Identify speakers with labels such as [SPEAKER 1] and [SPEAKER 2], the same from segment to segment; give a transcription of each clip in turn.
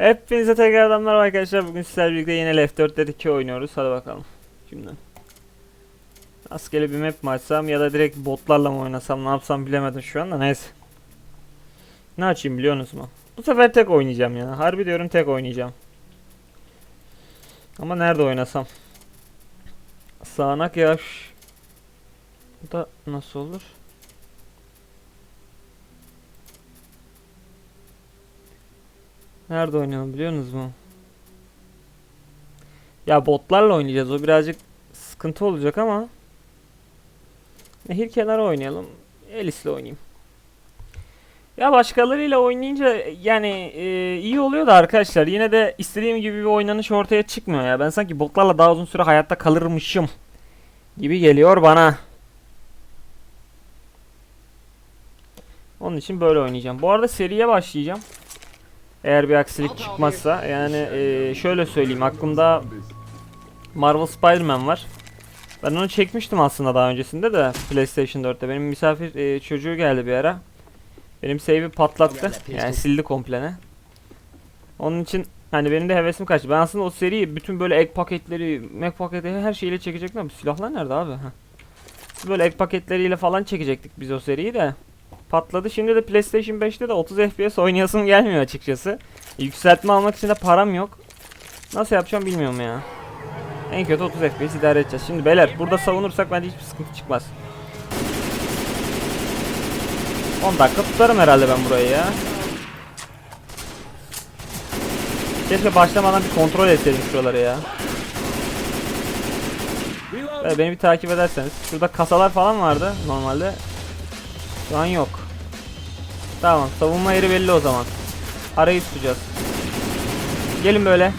[SPEAKER 1] Hepinize tekrardan merhaba arkadaşlar. Bugün sizlerle birlikte yine Left 4 Dead 2 oynuyoruz. Hadi bakalım. Şimdi. Rastgele bir map mi açsam ya da direkt botlarla mı oynasam ne yapsam bilemedim şu anda neyse. Ne açayım biliyorsunuz mu? Bu sefer tek oynayacağım ya. Harbi diyorum tek oynayacağım. Ama nerede oynasam? Sağanak yağış. Bu da nasıl olur? Nerede oynayalım biliyorsunuz mu? Ya botlarla oynayacağız. O birazcık sıkıntı olacak ama Nehir kenarı oynayalım. Elis'le oynayayım. Ya başkalarıyla oynayınca yani e, iyi oluyor da arkadaşlar yine de istediğim gibi bir oynanış ortaya çıkmıyor ya. Ben sanki botlarla daha uzun süre hayatta kalırmışım gibi geliyor bana. Onun için böyle oynayacağım. Bu arada seriye başlayacağım. Eğer bir aksilik çıkmazsa yani e, şöyle söyleyeyim aklımda Marvel Spider-Man var. Ben onu çekmiştim aslında daha öncesinde de PlayStation 4'te. Benim misafir e, çocuğu geldi bir ara. Benim save'i patlattı. Yani sildi komplene. Onun için hani benim de hevesim kaçtı. Ben aslında o seriyi bütün böyle ek paketleri, Mac paketleri her şeyiyle çekecektim. ama Silahlar nerede abi? Böyle ek paketleriyle falan çekecektik biz o seriyi de. Patladı. Şimdi de PlayStation 5'te de 30 FPS oynayasım gelmiyor açıkçası. Yükseltme almak için de param yok. Nasıl yapacağım bilmiyorum ya. En kötü 30 FPS idare edeceğiz. Şimdi beyler burada savunursak bence hiçbir sıkıntı çıkmaz. 10 dakika tutarım herhalde ben burayı ya. Keşke başlamadan bir kontrol etseydim şuraları ya. Evet, beni bir takip ederseniz. Şurada kasalar falan vardı normalde. Şu an yok. Tamam savunma yeri belli o zaman. Arayı tutacağız. Gelin böyle.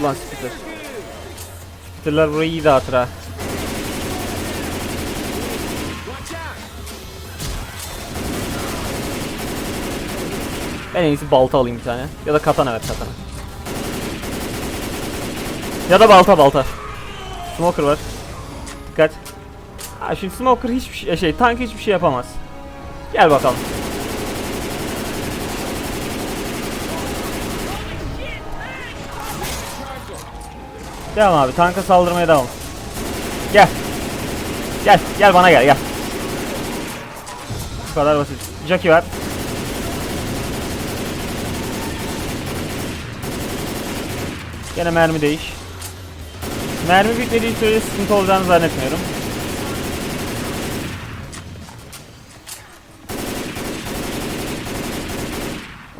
[SPEAKER 1] Ulan spitter. Spitterlar burayı iyi dağıtır ha. Ben en iyisi balta alayım bir tane. Ya da katana evet katana. Ya da balta balta. Smoker var. Dikkat. Ha şimdi smoker hiçbir şey, şey tank hiçbir şey yapamaz. Gel bakalım. Devam abi tanka saldırmaya devam. Gel. Gel gel bana gel gel. Bu kadar basit. Jackie var. Gene mermi değiş. Mermi bitmediği sürece sıkıntı olacağını zannetmiyorum.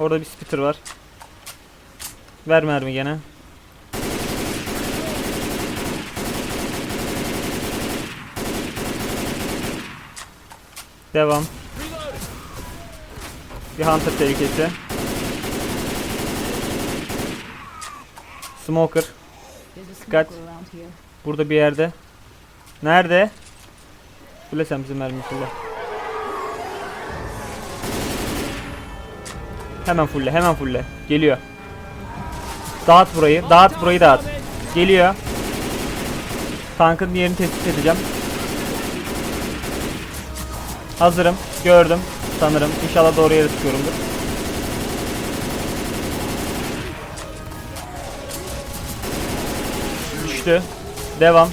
[SPEAKER 1] Orada bir spitter var. Ver mermi gene. Devam. Bir hunter tehlikesi. Smoker. Dikkat. Burada bir yerde. Nerede? Fulle sen bizim mermi fulle. Hemen fulle, hemen fulle. Geliyor. Dağıt burayı, dağıt burayı dağıt. Geliyor. Tankın yerini tespit edeceğim. Hazırım. Gördüm. Sanırım. İnşallah doğru yere sıkıyorumdur. Düştü. Devam.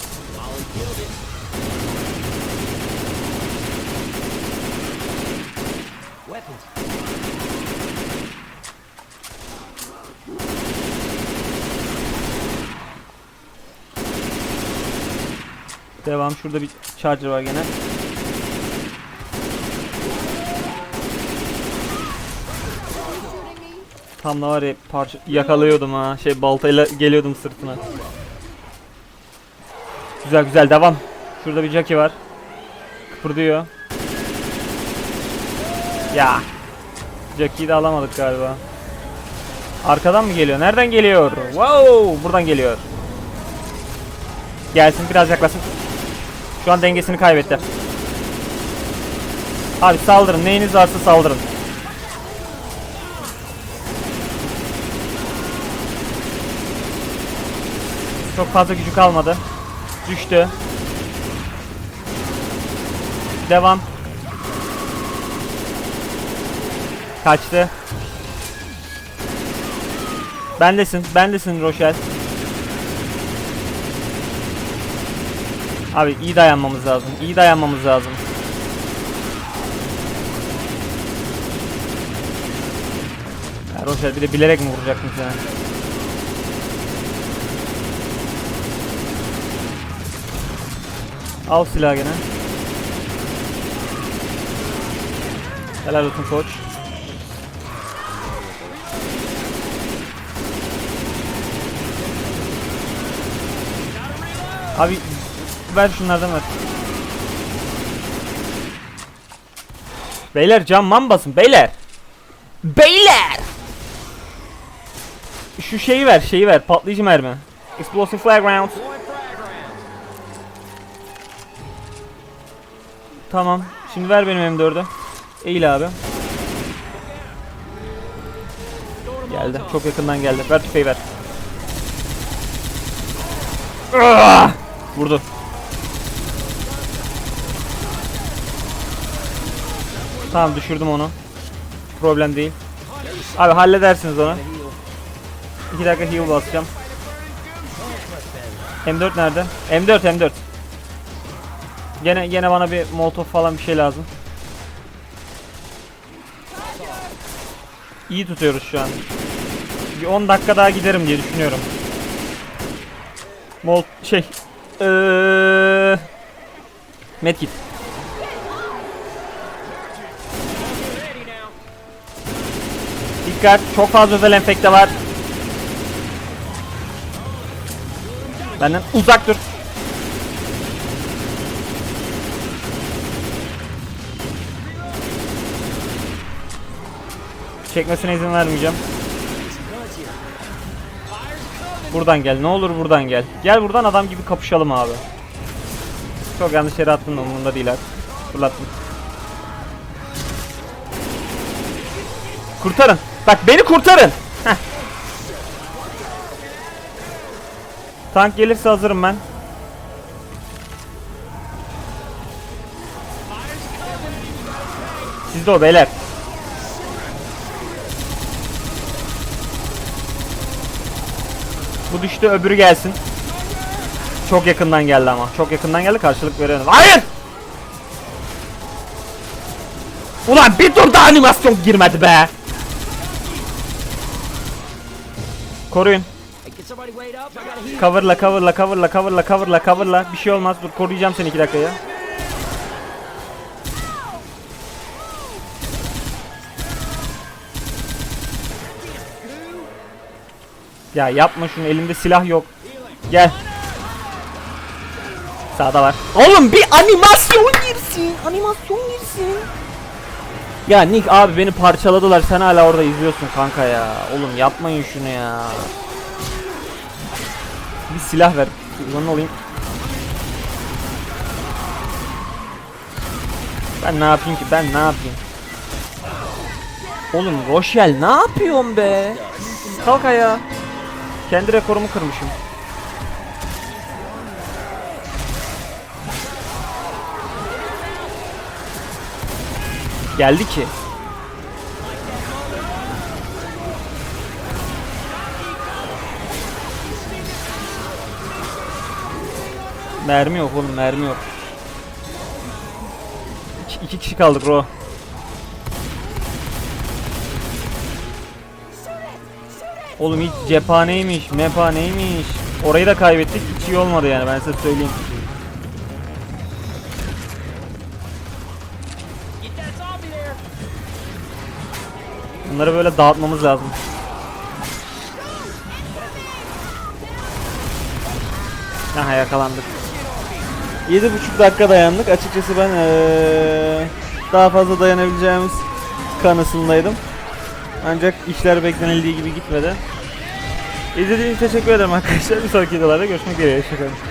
[SPEAKER 1] Devam. Şurada bir charger var gene. Tam da var ya parça yakalıyordum ha. Şey baltayla geliyordum sırtına. Güzel güzel devam. Şurada bir Jackie var. Kıpırdıyor. Ya. Jackie'yi de alamadık galiba. Arkadan mı geliyor? Nereden geliyor? Wow! Buradan geliyor. Gelsin biraz yaklaşsın. Şu an dengesini kaybetti. Abi saldırın. Neyiniz varsa saldırın. Çok fazla gücü kalmadı. Düştü. Devam. Kaçtı. Bendesin. Bendesin Rochelle. Abi iyi dayanmamız lazım. İyi dayanmamız lazım. Ya Rochelle bir de bilerek mi vuracaktın sen? Al silahı gene. Helal olsun koç. Abi ver şunlardan ver. Beyler cam man basın beyler. Beyler. Şu şeyi ver şeyi ver patlayıcı mermi. Explosive flag round. Tamam. Şimdi ver benim M4'ü. Eğil abi. Geldi. Çok yakından geldi. Ver tüfeği ver. Ah! Vurdu. Tamam düşürdüm onu. Problem değil. Abi halledersiniz onu. 2 dakika heal basacağım. M4 nerede? M4 M4. Gene gene bana bir molotov falan bir şey lazım. İyi tutuyoruz şu an. Bir 10 dakika daha giderim diye düşünüyorum. Mol şey eee Medkit. Dikkat çok fazla özel enfekte var. Benden uzak dur. Çekmesine izin vermeyeceğim. Buradan gel. Ne olur buradan gel. Gel buradan adam gibi kapışalım abi. Çok yanlış yere attın da umurumda değil artık. Fırlattım. Kurtarın. Bak beni kurtarın. Heh. Tank gelirse hazırım ben. Sizde o beyler. Bu düştü öbürü gelsin. Çok yakından geldi ama. Çok yakından geldi karşılık verelim. Hayır! Ulan bir tur daha animasyon girmedi be. Koruyun. Coverla coverla coverla coverla coverla coverla. Bir şey olmaz. Dur koruyacağım seni iki dakikaya. Ya yapma şunu elimde silah yok. Gel. Sağda var. Oğlum bir animasyon girsin. Animasyon girsin. Ya Nick abi beni parçaladılar. Sen hala orada izliyorsun kanka ya. Oğlum yapmayın şunu ya. Bir silah ver. Uzun olayım. Ben ne yapayım ki? Ben ne yapayım? Oğlum Rochelle ne yapıyorsun be? Kalk ayağa. Kendi rekorumu kırmışım. Geldi ki. Mermi yok oğlum mermi yok. İki, iki kişi kaldık bro. Oğlum hiç cephaneymiş, mephaneymiş. Orayı da kaybettik. Hiç iyi olmadı yani ben size söyleyeyim. Bunları böyle dağıtmamız lazım. Aha yakalandık. 7,5 dakika dayandık. Açıkçası ben eee, daha fazla dayanabileceğimiz kanısındaydım. Ancak işler beklenildiği gibi gitmedi. İzlediğiniz için teşekkür ederim arkadaşlar. Bir sonraki videolarda görüşmek üzere. Hoşçakalın.